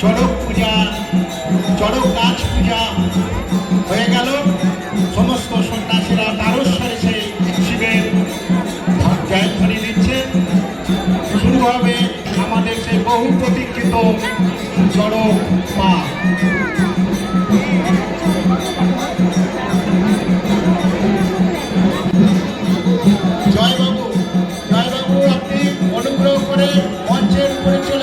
চড়ক পূজা, চড়ক নাচ পূজা হয়ে গেল। সমস্ত সন্ন্যাসীরা তারস্বরে সেই শিবের জয়ধ্বনি দিচ্ছে শুরু হবে আমাদের সেই বহু প্রতীক্ষিত চড়ক পা জয়বাবু জয়বাবু আপনি অনুগ্রহ করে মঞ্চের পরিচয়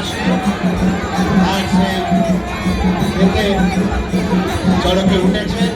છે. આ છે. એટલે ઉઠે છે.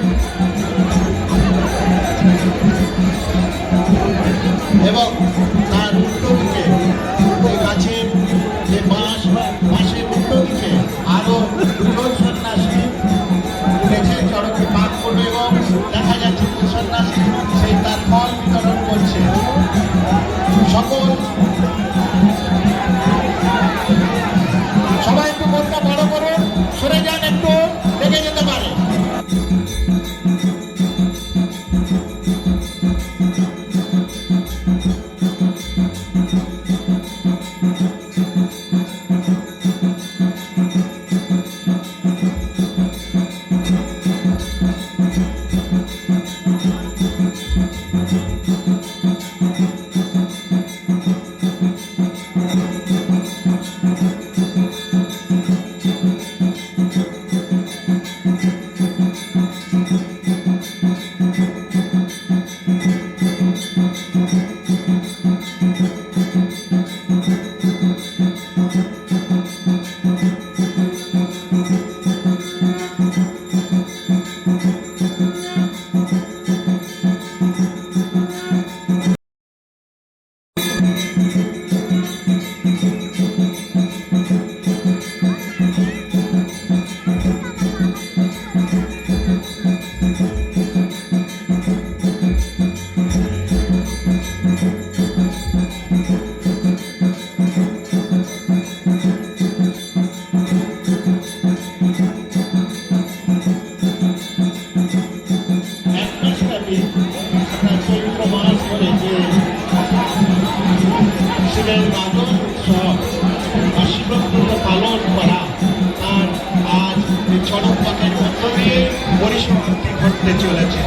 চৈত্র মাস যে শিবের উৎসব বা পালন করা তার চড়ক পাতার মধ্য দিয়ে পরিসমাপ্তি ঘটতে চলেছে।